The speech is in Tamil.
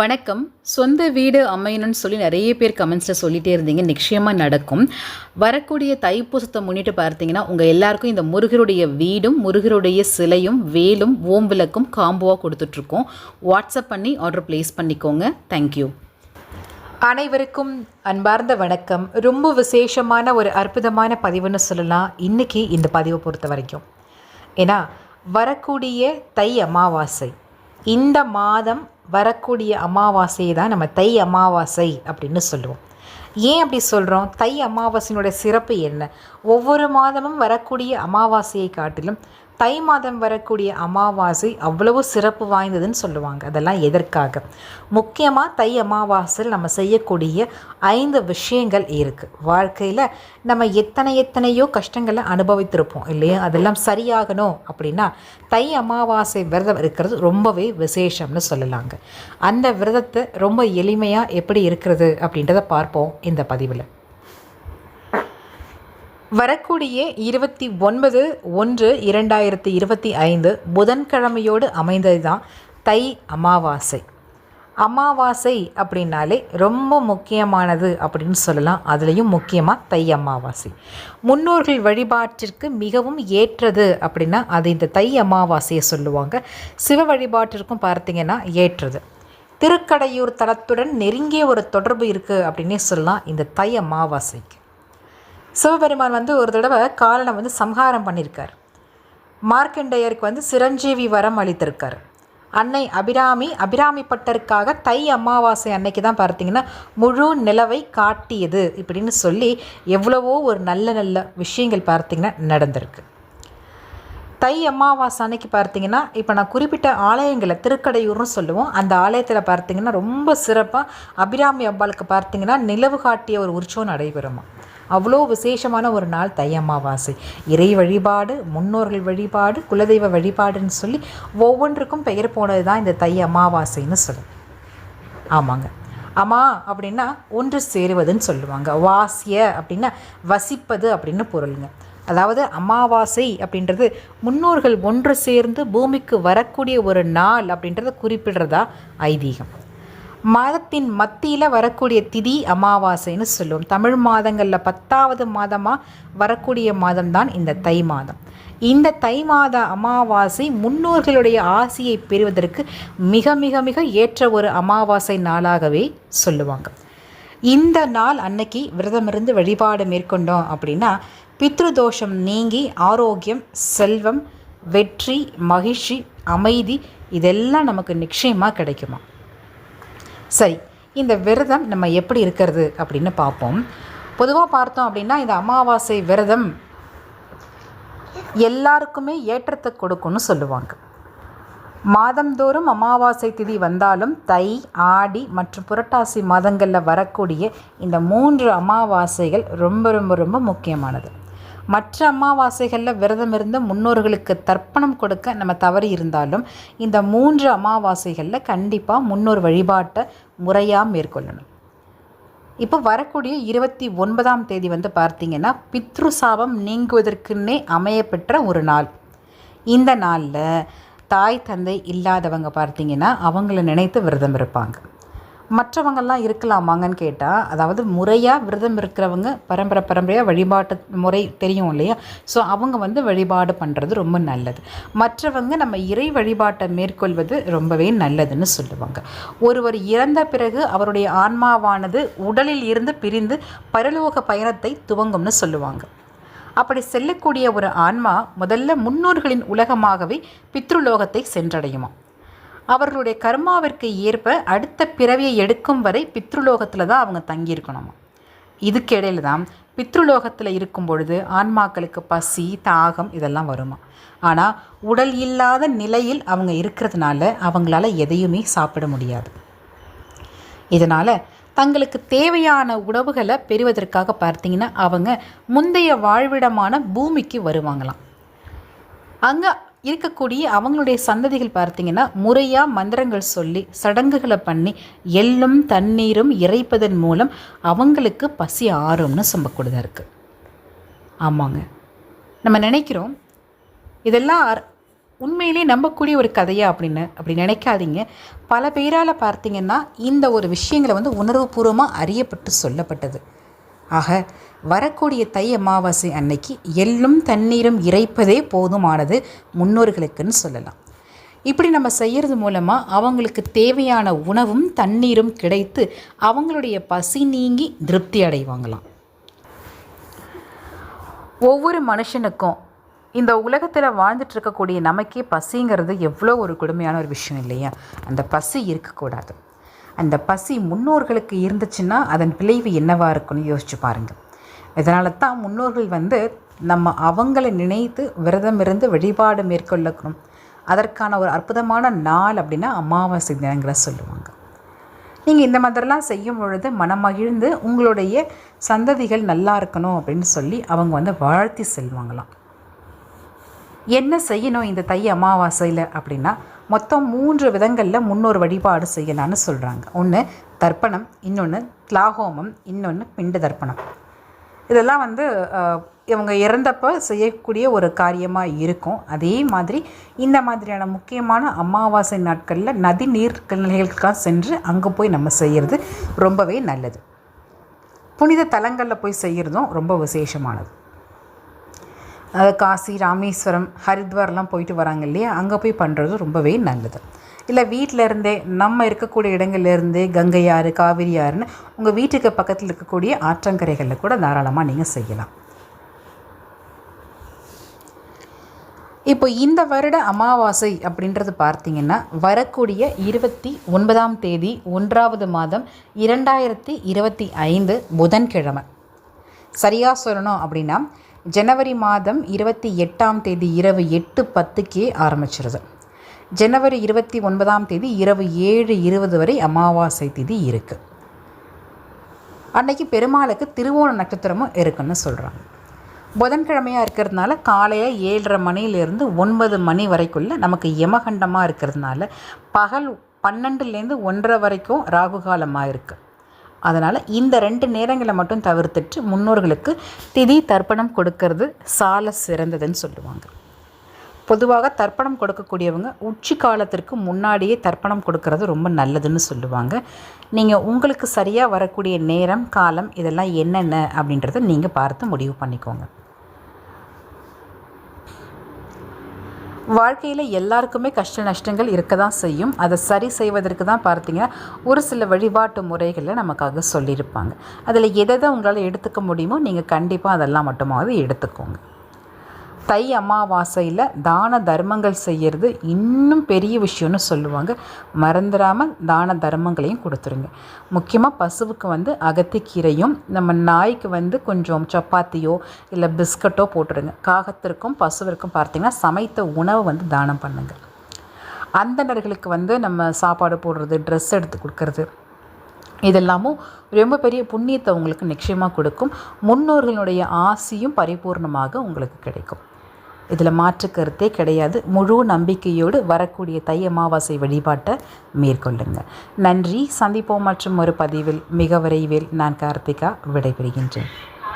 வணக்கம். சொந்த வீடு அமையணும்னு சொல்லி நிறைய பேர் கமெண்ட்ஸில் சொல்லிகிட்டே இருந்தீங்க. நிச்சயமாக நடக்கும். வரக்கூடிய தைப்பூசத்தை முன்னிட்டு பார்த்தீங்கன்னா உங்கள் எல்லாருக்கும் இந்த முருகருடைய வீடும் முருகருடைய சிலையும் வேலும் ஓம் விளக்கும் காம்போவாக கொடுத்துட்ருக்கோம். வாட்ஸ்அப் பண்ணி ஆர்டர் ப்ளேஸ் பண்ணிக்கோங்க. தேங்க்யூ அனைவருக்கும் அன்பார்ந்த வணக்கம். ரொம்ப விசேஷமான ஒரு அற்புதமான பதிவுன்னு சொல்லலாம். இன்றைக்கி இந்த பதிவை பொறுத்த வரைக்கும். ஏன்னா வரக்கூடிய தை அமாவாசை. இந்த மாதம் வரக்கூடிய அமாவாசையை தான் நம்ம தை அமாவாசை அப்படின்னு சொல்லுவோம். ஏன் அப்படி சொல்கிறோம் தை அமாவாசையினுடைய சிறப்பு என்ன? ஒவ்வொரு மாதமும் வரக்கூடிய அமாவாசையை காட்டிலும் தை மாதம் வரக்கூடிய அமாவாசை அவ்வளவு சிறப்பு வாய்ந்ததுன்னு சொல்லுவாங்க. அதெல்லாம் எதற்காக? முக்கியமாக தை அமாவாசையில் நம்ம செய்யக்கூடிய ஐந்து விஷயங்கள் இருக்குது வாழ்க்கையில் நம்ம எத்தனை எத்தனையோ கஷ்டங்களை அனுபவித்திருப்போம் இல்லையா? அதெல்லாம் சரியாகணும் அப்படின்னா தை அமாவாசை விரதம் இருக்கிறது ரொம்பவே விசேஷம்னு சொல்லலாங்க. அந்த விரதத்தை ரொம்ப எளிமையாக எப்படி இருக்கிறது அப்படின்றத பார்ப்போம் இந்த பதிவில். வரக்கூடிய இருபத்தி ஒன்பது ஒன்று இரண்டாயிரத்தி இருபத்தி ஐந்து புதன்கிழமையோடு அமைந்தது தான் தை அமாவாசை. அமாவாசை அப்படின்னாலே ரொம்ப முக்கியமானது அப்படின்னு சொல்லலாம். அதுலேயும் முக்கியமாக தை அமாவாசை. முன்னோர்கள் வழிபாட்டிற்கு மிகவும் ஏற்றது அப்படின்னா அது இந்த தை அமாவாசையை சொல்லுவாங்க. சிவ வழிபாட்டிற்கும் பார்த்திங்கன்னா ஏற்றது. திருக்கடையூர் தலத்துடன் நெருங்கிய ஒரு தொடர்பு இருக்குது அப்படின்னே சொல்லலாம் இந்த தை அமாவாசைக்கு. சிவபெருமான் வந்து ஒரு தடவை காலனை வந்து சம்ஹாரம் பண்ணியிருக்கார் மார்க்கண்டேயருக்கு வந்து சிரஞ்சீவி வரம் அளித்திருக்கார். அன்னை அபிராமி அபிராமி பட்டருக்காக தை அமாவாசை அன்னைக்கு தான் பார்த்தீங்கன்னா முழு நிலவை காட்டியது இப்படின்னு சொல்லி எவ்வளவோ ஒரு நல்ல நல்ல விஷயங்கள் பார்த்திங்கன்னா நடந்திருக்கு. தை அமாவாசை அன்னைக்கு பார்த்தீங்கன்னா இப்போ நான் குறிப்பிட்ட ஆலயங்களை திருக்கடையூர்னு சொல்லுவோம். அந்த ஆலயத்தில் பார்த்தீங்கன்னா ரொம்ப சிறப்பாக அபிராமி அம்பாளுக்கு பார்த்தீங்கன்னா நிலவு காட்டிய ஒரு உற்சவம் நடைபெறுமா அவ்வளோ விசேஷமான ஒரு நாள் தை அமாவாசை. இறை வழிபாடு முன்னோர்கள் வழிபாடு குலதெய்வ வழிபாடுன்னு சொல்லி ஒவ்வொன்றுக்கும் பெயர் போனது தான் இந்த தை அமாவாசைன்னு சொல்லும் ஆமாங்க. அம்மா அப்படின்னா ஒன்று சேருவதுன்னு சொல்லுவாங்க. வாசிய அப்படின்னா வசிப்பது அப்படின்னு பொருளுங்க. அதாவது அமாவாசை அப்படின்றது முன்னோர்கள் ஒன்று சேர்ந்து பூமிக்கு வரக்கூடிய ஒரு நாள் அப்படின்றத குறிப்பிடுறதா ஐதீகம். மாதத்தின் மத்தியில் வரக்கூடிய திதி அமாவாசைன்னு சொல்லுவோம். தமிழ் மாதங்களில் பத்தாவது மாதமாக வரக்கூடிய மாதம்தான் இந்த தை மாதம். இந்த தை மாத அமாவாசை முன்னோர்களுடைய ஆசியை பெறுவதற்கு மிக மிக மிக ஏற்ற ஒரு அமாவாசை நாளாகவே சொல்லுவாங்க. இந்த நாள் அன்னைக்கு விரதமிருந்து வழிபாடு மேற்கொண்டோம் அப்படின்னா பித்ருதோஷம் நீங்கி ஆரோக்கியம் செல்வம் வெற்றி மகிழ்ச்சி அமைதி இதெல்லாம் நமக்கு நிச்சயமாக கிடைக்குமா? சரி இந்த விரதம் நம்ம எப்படி இருக்கிறது அப்படின்னு பார்ப்போம். பொதுவாக பார்த்தோம் அப்படின்னா இந்த அமாவாசை விரதம் எல்லாருக்குமே ஏற்றத்தை கொடுக்கும்னு சொல்லுவாங்க. மாதந்தோறும் அமாவாசை திதி வந்தாலும் தை ஆடி மற்றும் புரட்டாசி மாதங்களில் வரக்கூடிய இந்த மூன்று அமாவாசைகள் ரொம்ப ரொம்ப ரொம்ப முக்கியமானது. மற்ற அமாவாசைகளில் விரதம் இருந்து முன்னோர்களுக்கு தர்ப்பணம் கொடுக்க நம்ம தவறி இருந்தாலும் இந்த மூன்று அமாவாசைகளில் கண்டிப்பாக முன்னோர் வழிபாட்டை முறையாக மேற்கொள்ளணும். இப்போ வரக்கூடிய இருபத்தி ஒன்பதாம் தேதி வந்து பார்த்திங்கன்னா பித்ரு சாபம் நீங்குவதற்குன்னே அமையப்பெற்ற ஒரு நாள். இந்த நாளில் தாய் தந்தை இல்லாதவங்க பார்த்திங்கன்னா அவங்கள நினைத்து விரதம் இருப்பாங்க. மற்றவங்கெல்லாம் இருக்கலாமாங்கன்னு கேட்டால் அதாவது முறையாக விரதம் இருக்கிறவங்க பரம்பரை பரம்பரையாக வழிபாட்டு முறை தெரியும் இல்லையா? ஸோ அவங்க வந்து வழிபாடு பண்ணுறது ரொம்ப நல்லது. மற்றவங்க நம்ம இறை வழிபாட்டை மேற்கொள்வது ரொம்பவே நல்லதுன்னு சொல்லுவாங்க. ஒருவர் இறந்த பிறகு அவருடைய ஆன்மாவானது உடலில் இருந்து பிரிந்து பரலோக பயணத்தை துவங்கும்னு சொல்லுவாங்க. அப்படி செல்லக்கூடிய ஒரு ஆன்மா முதல்ல முன்னோர்களின் உலகமாகவே பித்ருலோகத்தை சென்றடையுமா அவர்களுடைய கர்மாவிற்கு ஏற்ப அடுத்த பிறவியை எடுக்கும் வரை பித்ருலோகத்தில் தான் அவங்க தங்கியிருக்கணுமா? இதுக்கு இடையில தான் பித்ருலோகத்தில் இருக்கும் பொழுது ஆன்மாக்களுக்கு பசி தாகம் இதெல்லாம் வருமா? ஆனால் உடல் இல்லாத நிலையில் அவங்க இருக்கிறதுனால அவங்களால எதையுமே சாப்பிட முடியாது. இதனால் தங்களுக்கு தேவையான உணவுகளை பெறுவதற்காக பார்த்தீங்கன்னா அவங்க முந்தைய வாழ்விடமான பூமிக்கு வருவாங்களாம். அங்கே இருக்கக்கூடிய அவங்களுடைய சந்ததிகள் பார்த்தீங்கன்னா முறையாக மந்திரங்கள் சொல்லி சடங்குகளை பண்ணி எள்ளும் தண்ணீரும் இறைப்பதன் மூலம் அவங்களுக்கு பசி ஆறும்னு சொல்லக்கூடியதாக இருக்குது ஆமாங்க. நம்ம நினைக்கிறோம் இதெல்லாம் உண்மையிலே நம்பக்கூடிய ஒரு கதையா அப்படின்னு அப்படி நினைக்காதீங்க. பல பேரால் பார்த்தீங்கன்னா இந்த ஒரு விஷயங்களை வந்து உணர்வுபூர்வமாக அறியப்பட்டு சொல்லப்பட்டது. ஆக வரக்கூடிய தை அமாவாசை அன்னைக்கு எள்ளும் தண்ணீரும் இறைப்பதே போதுமானது முன்னோர்களுக்குன்னு சொல்லலாம். இப்படி நம்ம செய்கிறது மூலமாக அவங்களுக்கு தேவையான உணவும் தண்ணீரும் கிடைத்து அவங்களுடைய பசி நீங்கி திருப்தி அடைவாங்களாம். ஒவ்வொரு மனுஷனுக்கும் இந்த உலகத்தில் வாழ்ந்துட்டு இருக்கக்கூடிய நமக்கே பசிங்கிறது எவ்வளோ ஒரு கொடுமையான ஒரு விஷயம் இல்லையா? அந்த பசி இருக்கக்கூடாது. அந்த பசி முன்னோர்களுக்கு இருந்துச்சுன்னா அதன் விளைவு என்னவாக இருக்குன்னு யோசிச்சு பாருங்கள் இதனால தான் முன்னோர்கள் வந்து நம்ம அவங்கள நினைத்து விரதம் இருந்து வழிபாடு மேற்கொள்ளக்கணும். அதற்கான ஒரு அற்புதமான நாள் அப்படின்னா அமாவாசை தினங்களை சொல்லுவாங்க. நீங்கள் இந்த மாதிரிலாம் செய்யும் பொழுது மனமகிழ்ந்து உங்களுடைய சந்ததிகள் நல்லா இருக்கணும் அப்படின்னு சொல்லி அவங்க வந்து வாழ்த்தி செல்வாங்களாம். என்ன செய்யணும் இந்த தை அமாவாசையில் அப்படின்னா மொத்தம் மூன்று விதங்களில் முன்னோர் வழிபாடு செய்யலான்னு சொல்கிறாங்க ஒன்று தர்ப்பணம் இன்னொன்று திலாகோமம் இன்னொன்று பிண்டு தர்ப்பணம். இதெல்லாம் வந்து இவங்க இறந்தப்போ செய்யக்கூடிய ஒரு காரியமாக இருக்கும். அதே மாதிரி இந்த மாதிரியான முக்கியமான அமாவாசை நாட்களில் நதி நீர் நிலைகளுக்காக சென்று அங்கே போய் நம்ம செய்கிறது ரொம்பவே நல்லது. புனித தலங்களில் போய் செய்கிறதும் ரொம்ப விசேஷமானது. காசி ராமேஸ்வரம் ஹரித்வார்லாம் போயிட்டு வராங்க இல்லையா? அங்கே போய் பண்ணுறது ரொம்பவே நல்லது. இல்லை வீட்டில் இருந்தே நம்ம இருக்கக்கூடிய இடங்கள்லேருந்தே கங்கை ஆறு காவிரி ஆறுன்னு உங்கள் வீட்டுக்கு பக்கத்தில் இருக்கக்கூடிய ஆற்றங்கரைகளில் கூட தாராளமாக நீங்கள் செய்யலாம். இப்போ இந்த வருட அமாவாசை அப்படின்றது பார்த்தீங்கன்னா வரக்கூடிய இருபத்தி ஒன்பதாம் தேதி ஒன்றாவது மாதம் இரண்டாயிரத்தி இருபத்தி ஐந்து புதன்கிழமை. சரியாக சொல்லணும் அப்படின்னா ஜனவரி மாதம் இருபத்தி எட்டாம் தேதி இரவு எட்டு பத்துக்கே ஆரம்பிச்சிருது. ஜனவரி இருபத்தி ஒன்பதாம் தேதி இரவு ஏழு இருபது வரை அமாவாசை தேதி இருக்குது அன்னைக்கு பெருமாளுக்கு திருவோண நட்சத்திரமும் இருக்குன்னு சொல்கிறாங்க புதன்கிழமையாக இருக்கிறதுனால காலையில் ஏழரை மணிலேருந்து ஒன்பது மணி வரைக்குள்ள நமக்கு யமகண்டமாக இருக்கிறதுனால பகல் பன்னெண்டுலேருந்து ஒன்றரை வரைக்கும் ராகுகாலமாக இருக்குது அதனால் இந்த ரெண்டு நேரங்களை மட்டும் தவிர்த்துட்டு முன்னோர்களுக்கு திதி தர்ப்பணம் கொடுக்கறது சால சிறந்ததுன்னு சொல்லுவாங்க. பொதுவாக தர்ப்பணம் கொடுக்கக்கூடியவங்க உச்சி காலத்திற்கு முன்னாடியே தர்ப்பணம் கொடுக்கறது ரொம்ப நல்லதுன்னு சொல்லுவாங்க. நீங்கள் உங்களுக்கு சரியாக வரக்கூடிய நேரம் காலம் இதெல்லாம் என்னென்ன அப்படின்றத நீங்கள் பார்த்து முடிவு பண்ணிக்கோங்க. வாழ்க்கையில் எல்லாருக்குமே கஷ்ட நஷ்டங்கள் இருக்க தான் செய்யும். அதை சரி செய்வதற்கு தான் பார்த்தீங்கன்னா ஒரு சில வழிபாட்டு முறைகளை நமக்காக சொல்லியிருப்பாங்க. அதில் எதை தான் உங்களால் எடுத்துக்க முடியுமோ நீங்கள் கண்டிப்பாக அதெல்லாம் மட்டுமாவது எடுத்துக்கோங்க. தை அமாவாசையில் தான தர்மங்கள் செய்கிறது இன்னும் பெரிய விஷயம்னு சொல்லுவாங்க. மறந்துடாமல் தான தர்மங்களையும் கொடுத்துருங்க. முக்கியமாக பசுவுக்கு வந்து அகத்திக்கீரையும் நம்ம நாய்க்கு வந்து கொஞ்சம் சப்பாத்தியோ இல்லை பிஸ்கட்டோ போட்டுருங்க. காகத்திற்கும் பசுவிற்கும் பார்த்தீங்கன்னா சமைத்த உணவு வந்து தானம் பண்ணுங்கள் அந்தணர்களுக்கு வந்து நம்ம சாப்பாடு போடுறது ட்ரெஸ் எடுத்து கொடுக்கறது. இதெல்லாமும் ரொம்ப பெரிய புண்ணியத்தை உங்களுக்கு நிச்சயமாக கொடுக்கும். முன்னோர்களுடைய ஆசியும் பரிபூர்ணமாக உங்களுக்கு கிடைக்கும். இதில் மாற்று கருத்தே கிடையாது. முழு நம்பிக்கையோடு வரக்கூடிய தை அமாவாசை வழிபாட்டை மேற்கொள்ளுங்க நன்றி. சந்திப்போம் மற்றும் ஒரு பதிவில் மிக விரைவில் நான் கார்த்திகா விடைபெறுகின்றேன்.